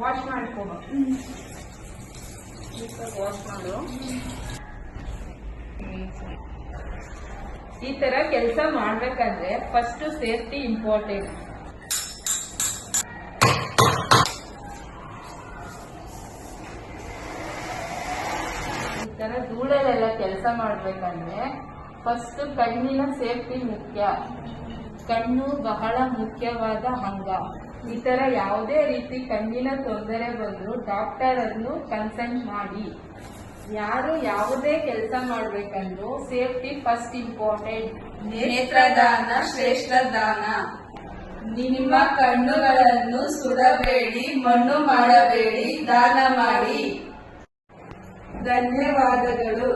Wash ಮಾಡ್ಕೋ wash ಮಾಡು. ಈ ತರ ಕೆಲಸ ಮಾಡ್ಬೇಕಂದ್ರೆ ಫಸ್ಟ್ ಸೇಫ್ಟಿ ಇಂಪಾರ್ಟೆಂಟ್ ಈ ತರ ಧೂಳಲ್ಲೆಲ್ಲ ಕೆಲಸ ಮಾಡ್ಬೇಕಂದ್ರೆ ಫಸ್ಟ್ ಕಣ್ಣಿನ ಸೇಫ್ಟಿ ಮುಖ್ಯ. ಕಣ್ಣು ಬಹಳ ಮುಖ್ಯವಾದ ಅಂಗ. ಇತರ ತರ ಯಾವುದೇ ರೀತಿ ಕಣ್ಣಿನ ತೊಂದರೆ ಬಂದರೂ ಡಾಕ್ಟರ್ ಅನ್ನು ಕನ್ಸಲ್ಟ್ ಮಾಡಿ. ಯಾರು ಯಾವುದೇ ಕೆಲಸ ಮಾಡ್ಬೇಕಂದ್ರೂ ಸೇಫ್ಟಿ ಫಸ್ಟ್ ಇಂಪಾರ್ಟೆಂಟ್ ನೇತ್ರದಾನ ಶ್ರೇಷ್ಠ ದಾನ ನಿಮ್ಮ ಕಣ್ಣುಗಳನ್ನು ಸುಡಬೇಡಿ, ಮಣ್ಣು ಮಾಡಬೇಡಿ, ದಾನ ಮಾಡಿ. ಧನ್ಯವಾದಗಳು.